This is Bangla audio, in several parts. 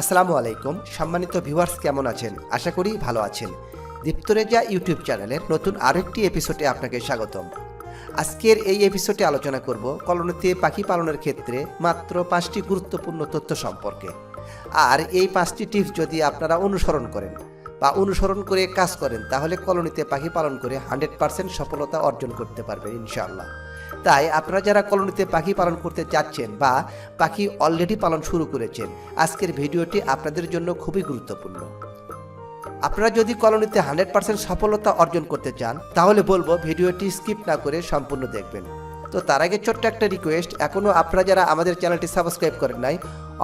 আসসালামু আলাইকুম। সম্মানিত ভিউয়ার্স কেমন আছেন? আশা করি ভালো আছেন। দীপ্তরেজা ইউটিউব চ্যানেলের নতুন আরেকটি এপিসোডে আপনাকে স্বাগতম। আজকের এই এপিসোডে আলোচনা করব কলোনিতে পাখি পালনের ক্ষেত্রে মাত্র পাঁচটি গুরুত্বপূর্ণ তথ্য সম্পর্কে। আর এই পাঁচটি টিপস যদি আপনারা অনুসরণ করেন বা অনুসরণ করে কাজ করেন, তাহলে কলোনিতে পাখি পালন করে হান্ড্রেড পার্সেন্ট সফলতা অর্জন করতে পারবেন ইনশাআল্লাহ। তাই আপনারা যারা কলোনিতে পাখি পালন করতে চাচ্ছেন বা পাখি অলরেডি পালন শুরু করেছেন, আজকের ভিডিওটি আপনাদের জন্য খুবই গুরুত্বপূর্ণ। আপনারা যদি কলোনিতে হান্ড্রেড পার্সেন্ট সফলতা অর্জন করতে চান, তাহলে বলব ভিডিওটি স্কিপ না করে সম্পূর্ণ দেখবেন। তো তার আগে ছোট্ট একটা রিকোয়েস্ট এখনও আপনারা যারা আমাদের চ্যানেলটি সাবস্ক্রাইব করেন নাই,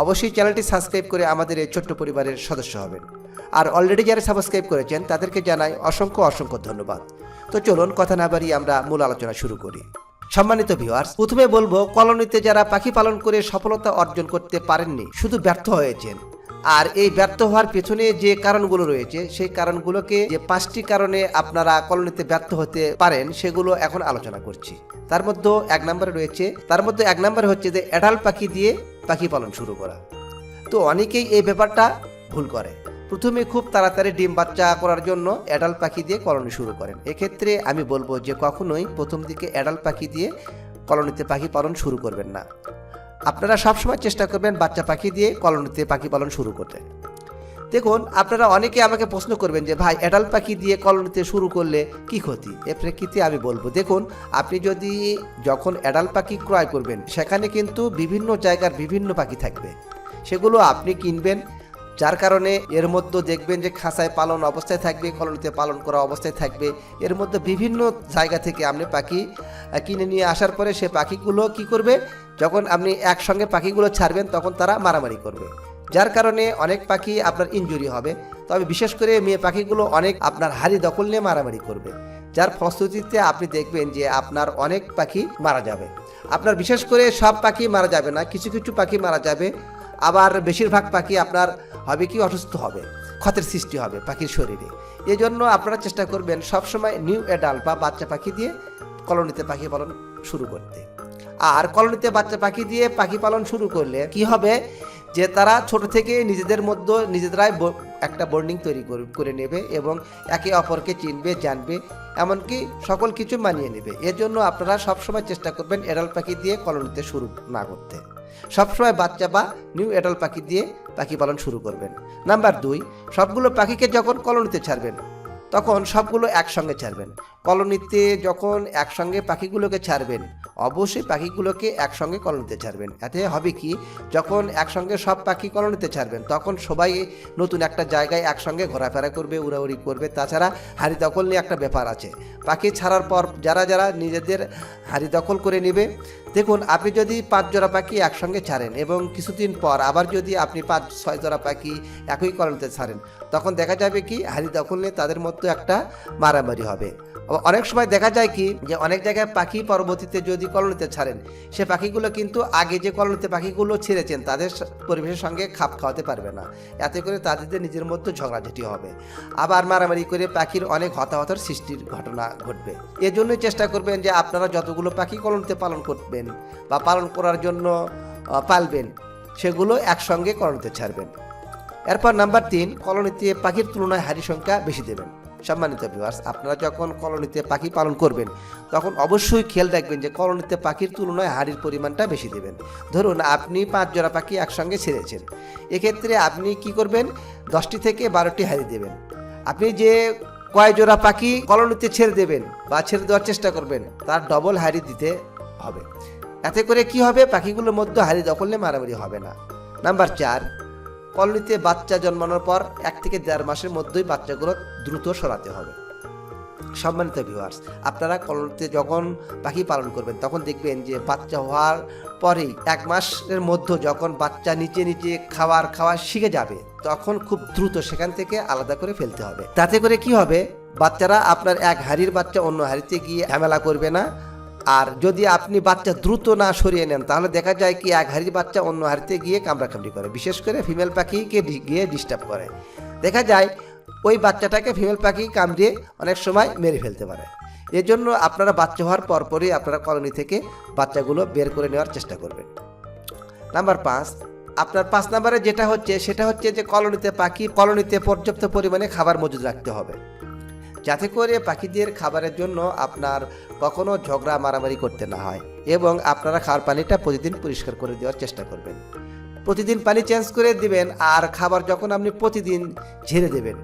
অবশ্যই চ্যানেলটি সাবস্ক্রাইব করে আমাদের এই ছোট্ট পরিবারের সদস্য হবেন। আর অলরেডি যারা সাবস্ক্রাইব করেছেন, তাদেরকে জানাই অসংখ্য অসংখ্য ধন্যবাদ। তো চলুন কথা না বাড়িয়ে আমরা মূল আলোচনা শুরু করি। সম্মানিত ভিউয়ার্স প্রথমে বলব, কলোনিতে যারা পাখি পালন করে সফলতা অর্জন করতে পারেননি, শুধু ব্যর্থ হয়েছেন। আর এই ব্যর্থ হওয়ার পেছনে যে কারণগুলো রয়েছে, সেই কারণগুলোকে যে পাঁচটি কারণে আপনারা কলোনিতে ব্যর্থ হতে পারেন, সেগুলো এখন আলোচনা করছি। তার মধ্যে এক নম্বরে রয়েছে, তার মধ্যে এক নম্বরে হচ্ছে যে অ্যাডাল পাখি দিয়ে পাখি পালন শুরু করা। তো অনেকেই এই ব্যাপারটা ভুল করে। প্রথমে খুব তাড়াতাড়ি ডিম বাচ্চা করার জন্য অ্যাডাল পাখি দিয়ে কলোনি শুরু করেন। এক্ষেত্রে আমি বলব যে কখনোই প্রথম দিকে অ্যাডাল পাখি দিয়ে কলোনিতে পাখি পালন শুরু করবেন না। আপনারা সবসময় চেষ্টা করবেন বাচ্চা পাখি দিয়ে কলোনিতে পাখি পালন শুরু করতে। দেখুন, আপনারা অনেকে আমাকে প্রশ্ন করবেন যে, ভাই অ্যাডাল পাখি দিয়ে কলোনিতে শুরু করলে কি ক্ষতি? এ প্রেক্ষিতে আমি বলব, দেখুন, আপনি যদি যখন অ্যাডাল পাখি ক্রয় করবেন, সেখানে কিন্তু বিভিন্ন জায়গার বিভিন্ন পাখি থাকবে। সেগুলো আপনি কিনবেন যার কারণে এর মধ্যে দেখবেন যে খাঁচায় পালন অবস্থায় থাকবে, কলোনিতে পালন করা অবস্থায় থাকবে। এর মধ্যে বিভিন্ন জায়গা থেকে আপনি পাখি কিনে নিয়ে আসার পরে সে পাখিগুলো কি করবে? যখন আপনি একসঙ্গে পাখিগুলো ছাড়বেন, তখন তারা মারামারি করবে। যার কারণে অনেক পাখি আপনার ইনজুরি হবে। তবে বিশেষ করে মেয়ে পাখিগুলো অনেক আপনার হাড়ি দখল নিয়ে মারামারি করবে। যার ফলশ্রুতিতে আপনি দেখবেন যে আপনার অনেক পাখি মারা যাবে। আপনার বিশেষ করে সব পাখি মারা যাবে না, কিছু কিছু পাখি মারা যাবে। আবার বেশিরভাগ পাখি আপনার হবে কি, অসুস্থ হবে, ক্ষতের সৃষ্টি হবে পাখির শরীরে। এই জন্য আপনারা চেষ্টা করবেন সবসময় নিউ অ্যাডাল্ট বা বাচ্চা পাখি দিয়ে কলোনিতে পাখি পালন শুরু করতে। আর কলোনিতে বাচ্চা পাখি দিয়ে পাখি পালন শুরু করলে কি হবে যে তারা ছোট থেকে নিজেদের মধ্যে, নিজেরাই একটা বন্ডিং তৈরি করে- করে নেবে এবং একে অপরকে চিনবে, জানবে, এমনকি সকল কিছু মানিয়ে নেবে। এর জন্য আপনারা সবসময় চেষ্টা করবেন এডাল পাখি দিয়ে কলোনিতে শুরু না করতে। সবসময় বাচ্চা বা নিউ এডাল পাখি দিয়ে পাখি পালন শুরু করবেন। নাম্বার দুই, সবগুলো পাখিকে যখন কলোনিতে ছাড়বেন, তখন সবগুলো একসঙ্গে ছাড়বেন। কলোনিতে যখন একসঙ্গে পাখিগুলোকে ছাড়বেন, অবশ্যই পাখিগুলোকে একসঙ্গে কলোনিতে ছাড়বেন। এতে হবে কি, যখন একসঙ্গে সব পাখি কলোনিতে ছাড়বেন, তখন সবাই নতুন একটা জায়গায় একসঙ্গে ঘোরাফেরা করবে, উড়াউড়ি করবে। তাছাড়া হাড়ি দখল নিয়ে একটা ব্যাপার আছে। পাখি ছাড়ার পর যারা যারা নিজেদের হাড়ি দখল করে নেবে দেখুন, আপনি যদি পাঁচ জোড়া পাখি একসঙ্গে ছাড়েন এবং কিছুদিন পর আবার যদি আপনি পাঁচ, ছয় জোড়া পাখি একই কলোনিতে ছাড়েন, তখন দেখা যাবে কি হাড়ি দখল তাদের মধ্যে একটা মারামারি হবে। অনেক সময় দেখা যায় কি, যে অনেক জায়গায় পাখি পরবর্তীতে যদি কলোনিতে ছাড়েন, সে পাখিগুলো কিন্তু আগে যে কলোনিতে পাখিগুলো ছেড়েছেন, তাদের পরিবেশের সঙ্গে খাপ খাওয়াতে পারবে না। এতে করে তাদের নিজের মধ্যে ঝগড়াঝাটি হবে। আবার মারামারি করে পাখির অনেক হতাহতর সৃষ্টির ঘটনা ঘটবে। এজন্যই চেষ্টা করবেন যে আপনারা যতগুলো পাখি কলোনিতে পালন করবেন বা পালন করার জন্য পালবেন, সেগুলো একসঙ্গে কলোনিতে ছাড়বেন। এরপর নাম্বার তিন, কলোনিতে পাখির তুলনায় হাড়ি সংখ্যা বেশি দেবেন। সম্মানিত ভিউয়ার্স আপনারা যখন কলোনিতে পাখি পালন করবেন, তখন অবশ্যই খেয়াল রাখবেন যে কলোনিতে পাখির তুলনায় হাড়ির পরিমাণটা বেশি দেবেন। ধরুন, আপনি পাঁচ জোড়া পাখি একসঙ্গে ছেড়েছেন। এক্ষেত্রে আপনি কি করবেন? দশটি থেকে বারোটি হাড়ি দেবেন। আপনি যে কয় জোড়া পাখি কলোনিতে ছেড়ে দেবেন বা ছেড়ে দেওয়ার চেষ্টা করবেন, তার ডবল হাড়ি দিতে হবে। এতে করে কি হবে? পাখিগুলোর মধ্যে হাড়ি দখল মারামারি হবে না। নাম্বার চার, কলোনিতে বাচ্চা জন্মানোর পর এক থেকে দেড় মাসের মধ্যেই বাচ্চাগুলো দ্রুত সরাতে হবে। সম্মানিত ভিউয়ার্স আপনারা কলোনিতে যখন পাখি পালন করবেন, তখন দেখবেন যে বাচ্চা হওয়ার পরেই এক মাসের মধ্যে যখন বাচ্চা নিচে নিচে খাবার খাওয়া শিখে যাবে, তখন খুব দ্রুত সেখান থেকে আলাদা করে ফেলতে হবে। তাতে করে কি হবে? বাচ্চারা আপনার এক হাড়ির বাচ্চা অন্য হাড়িতে গিয়ে ঝামেলা করবে না। আর যদি আপনি বাচ্চা দ্রুত না সরিয়ে নেন, তাহলে দেখা যায় কি এক হাড়ির বাচ্চা অন্য হাড়িতে গিয়ে কামড়াকামড়ি করে। বিশেষ করে ফিমেল পাখিকে গিয়ে ডিস্টার্ব করে। দেখা যায় ওই বাচ্চাটাকে ফিমেল পাখি কামড়িয়ে অনেক সময় মেরে ফেলতে পারে। এর জন্য আপনারা বাচ্চা হওয়ার পরপরই আপনারা কলোনি থেকে বাচ্চাগুলো বের করে নেওয়ার চেষ্টা করবেন। নাম্বার পাঁচ, আপনার পাঁচ নাম্বারে যেটা হচ্ছে, সেটা হচ্ছে যে কলোনিতে পাখি, কলোনিতে পর্যাপ্ত পরিমাণে খাবার মজুদ রাখতে হবে। যাতে করে পাখিদের খাবারের জন্য আপনার কখনো ঝগড়া, মারামারি করতে না হয় এবং আপনারা খাওয়ার পানিটা প্রতিদিন পরিষ্কার করে দেওয়ার চেষ্টা করবেন। প্রতিদিন পানি চেঞ্জ করে দিবেন আর খাবার যখন আপনি প্রতিদিন ঝেড়ে দেবেন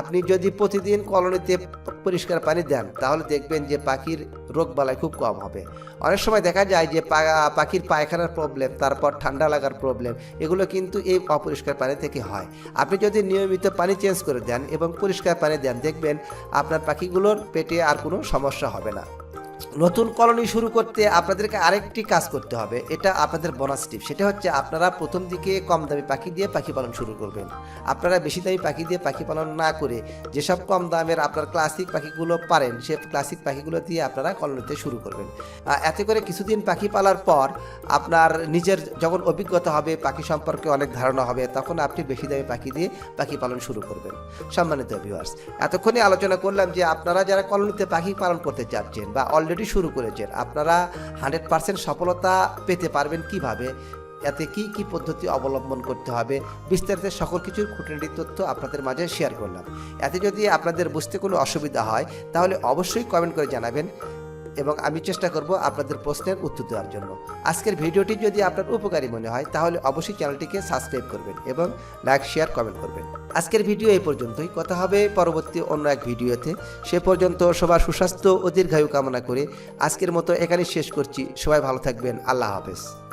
আপনি যদি প্রতিদিন কলোনিতে পরিষ্কার পানি দেন, তাহলে দেখবেন যে পাখির রোগ বালাই খুব কম হবে। অনেক সময় দেখা যায় যে পাখির পায়খানার প্রবলেম তারপর ঠান্ডা লাগার প্রবলেম এগুলো কিন্তু এই অপরিষ্কার পানি থেকে হয়। আপনি যদি নিয়মিত পানি চেঞ্জ করে দেন এবং পরিষ্কার পানি দেন, দেখবেন আপনার পাখিগুলোর পেটে আর কোনো সমস্যা হবে না। নতুন কলোনি শুরু করতে আপনাদেরকে আরেকটি কাজ করতে হবে। এটা আপনাদের বোনাস টিপ সেটা হচ্ছে আপনারা প্রথম দিকে কম দামি পাখি দিয়ে পাখি পালন শুরু করবেন। আপনারা বেশি দামি পাখি দিয়ে পাখি পালন না করে যেসব কম দামের আপনার ক্লাসিক পাখিগুলো পারেন, সে ক্লাসিক পাখিগুলো দিয়ে আপনারা কলোনিতে শুরু করবেন। এতে করে কিছুদিন পাখি পালার পর আপনার নিজের যখন অভিজ্ঞতা হবে, পাখি সম্পর্কে অনেক ধারণা হবে, তখন আপনি বেশি দামি পাখি দিয়ে পাখি পালন শুরু করবেন। সম্মানিত ভিউয়ার্স এতক্ষণে আলোচনা করলাম যে আপনারা যারা কলোনিতে পাখি পালন করতে চাচ্ছেন বা অলরেডি শুরু করেছেন। আপনারা হান্ড্রেড পার্সেন্ট সফলতা পেতে পারবেন কীভাবে? এতে কি কি পদ্ধতি অবলম্বন করতে হবে? বিস্তারিত সকল কিছুর খুঁটিনাটি তথ্য আপনাদের মাঝে শেয়ার করলাম। এতে যদি আপনাদের বুঝতে কোনো অসুবিধা হয়, তাহলে অবশ্যই কমেন্ট করে জানাবেন। এবং আমি চেষ্টা করব আপনাদের প্রশ্নের উত্তর দেওয়ার জন্য। আজকের ভিডিওটি যদি আপনার উপকারী মনে হয়, তাহলে অবশ্যই চ্যানেলটিকে সাবস্ক্রাইব করবেন এবং লাইক, শেয়ার, কমেন্ট করবেন। আজকের ভিডিও এই পর্যন্তই। কথা হবে পরবর্তী অন্য এক ভিডিওতে। সে পর্যন্ত সবার সুস্বাস্থ্য ও দীর্ঘায়ু কামনা করে আজকের মতো এখানে শেষ করছি। সবাই ভালো থাকবেন। আল্লাহ হাফেজ।